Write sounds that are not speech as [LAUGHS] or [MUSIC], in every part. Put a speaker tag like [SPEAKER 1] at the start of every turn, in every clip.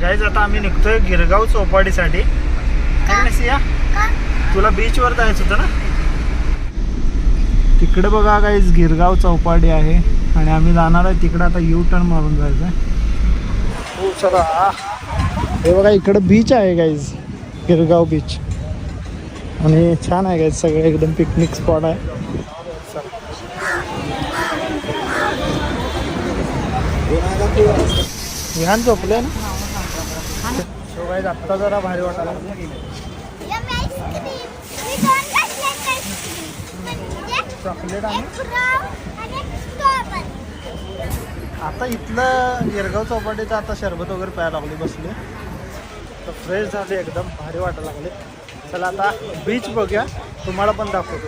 [SPEAKER 1] Guys आता आम्ही निघतोय गिरगाव चौपाटीसाठी. सिया तुला बीचवर जायचं होतं ना? तिकडे बघा गाईज गिरगाव चौपाटी आहे. आणि आम्ही जाणार आहे तिकडे आता यू टर्न मारून जायचं आहे हो चला. हे बघा इकडं बीच आहे गाईज गिरगाव बीच आणि छान आहे गाईज सगळं एकदम पिकनिक स्पॉट आहे. विहान झोपले ना? गाईज आत्ता जरा भारी वाटायला चॉकलेट आणि? आता इथलं गिरगाव चौपाटीचं आता शरबत वगैरे प्यायला लागले बसले तर फ्रेश झाले एकदम भारी वाटायला लागले. चला आता बीच बघूया. तुम्हाला पण दाखवतो.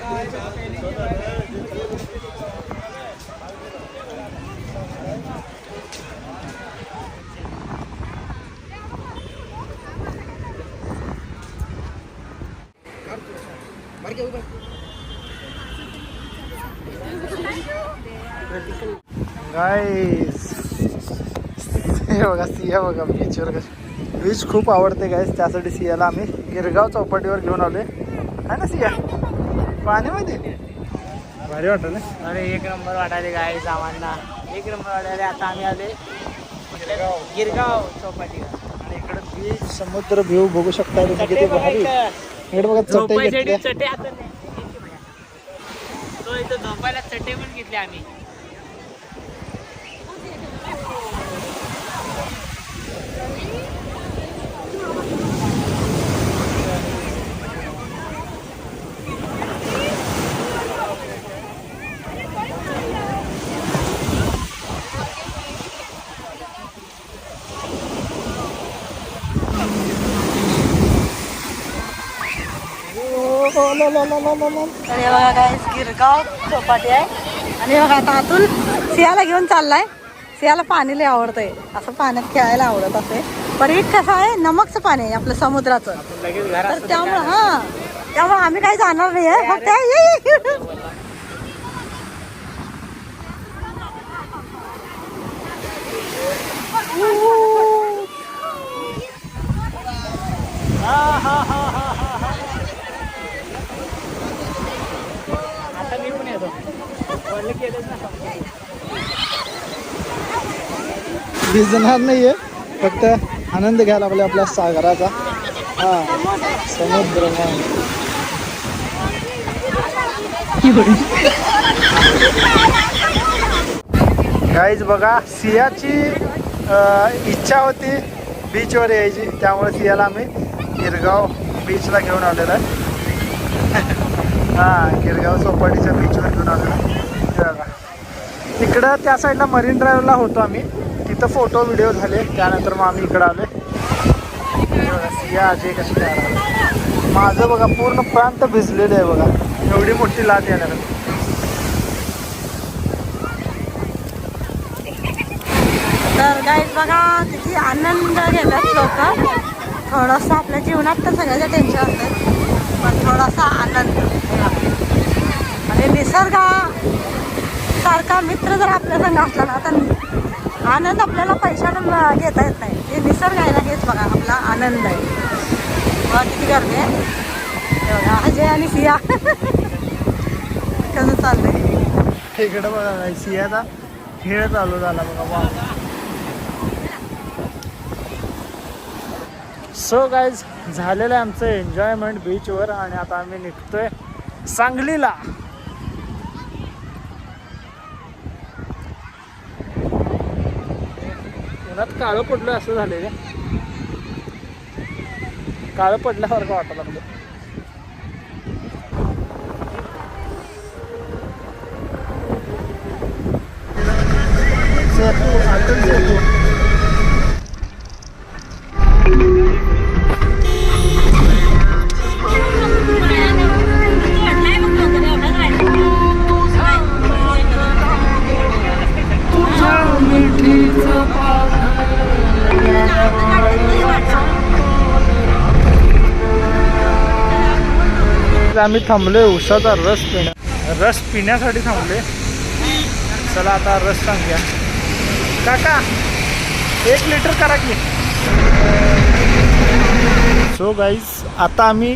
[SPEAKER 1] हे बघा सिया बघा बीचवर कसं बीच खूप आवडते गाईस त्यासाठी सियाला आम्ही गिरगाव चौपाटीवर घेऊन आलोय. है ना सिया पाण्यामध्ये भारी वाटलं
[SPEAKER 2] अरे एक नंबर वाटायले गाय सामानला एक नंबर वाटायले. आता आम्ही आले
[SPEAKER 1] गिरगाव.
[SPEAKER 2] गिरगाव चौपाटी
[SPEAKER 1] आणि इकडे बीच समुद्र व्ह्यू बघू शकता तुम्ही. किती भारी. इकडे बघा चटई
[SPEAKER 2] झोपायसाठी
[SPEAKER 1] घेतल्या
[SPEAKER 2] चटे आता नाही. तो इथं झोपायला चटे पण घेतले आम्ही.
[SPEAKER 3] तर हे बघा काय गिरगाव चौपाटी आहे. आणि हे बघा आता आतून सियाला घेऊन चाललाय. सियाला पाणी लय आवडतंय. असं पाण्यात खेळायला आवडत असे. पण एक कसं आहे नमकचं पाणी आहे आपलं समुद्राचं.
[SPEAKER 2] लगेच
[SPEAKER 3] तर त्यामुळं हा. त्यामुळे आम्ही काही जाणार नाही आहे फक्त ये, ये.
[SPEAKER 2] आता मी पण येतो
[SPEAKER 1] भिजणार नाहीये फक्त आनंद घ्यायला लागला आपल्या सागराचा. हा समुद्र काहीच बघा सियाची इच्छा होती बीचवर यायची त्यामुळे सियाला आम्ही गिरगाव बीचला घेऊन आलेलो आहे. [LAUGHS] हा गिरगाव चौपाटीच्या बीचवर घेऊन आलेलो आहे. इकडं बघा त्या साईडला मरीन ड्राईव्हला होतो आम्ही. तिथं फोटो व्हिडिओ झाले. त्यानंतर मग आम्ही इकडं आले या अजय कशी तयार माझं बघा पूर्ण प्रांत भिजलेलं आहे बघा. एवढी मोठी लाट येणार
[SPEAKER 3] तर गाईज बघा किती आनंद घेतात लोक. थोडंसं आपल्या जीवनात तर सगळ्याचं टेन्शन असतं. पण थोडासा आनंद. आणि निसर्ग सारखा मित्र जर आपल्या संघ असला ना तर आनंद आपल्याला पैशानं घेता येत नाही. हे निसर्ग आहे ना हेच बघा आपला आनंद आहे. बघा किती गर्दी आहे. बघा अजय आणि सिया. कसं चाललंय?
[SPEAKER 1] इकडं बघा सियाचा खेळ चालू झाला बघा वा. सो गाईज झालेलं आहे आमचं एन्जॉयमेंट बीचवर आणि आता आम्ही निघतोय सांगलीला. उन्हात काळं पडलं असं झालं का काळं पडल्यासारखं वाटायला लागलं Thank you. सेतू आम्ही थांबलोय उसाचा रस पिण्या रस पिण्यासाठी थांबलोय. चला आता रस सांगूया. काका एक लिटर करा की. सो गाईज आता आम्ही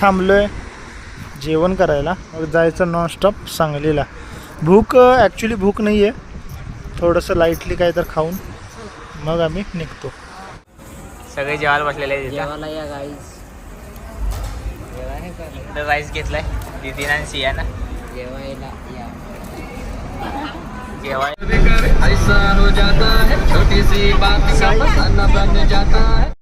[SPEAKER 1] थांबलोय जेवण करायला. मग जायचं नॉनस्टॉप सांगलीला. भूक ॲक्च्युली भूक नाही आहे थोडंसं लाईटली काय तर खाऊन मग आम्ही निघतो.
[SPEAKER 4] सगळे जेवायला बसलेले.
[SPEAKER 5] जेवायला या गाईज
[SPEAKER 4] इथं राईस घेतलाय. दीदीनं आणि सियानं.
[SPEAKER 5] जेवायला या.
[SPEAKER 4] जेवाय
[SPEAKER 5] ऐसा हो जाता है छोटी सी बात बन जाता है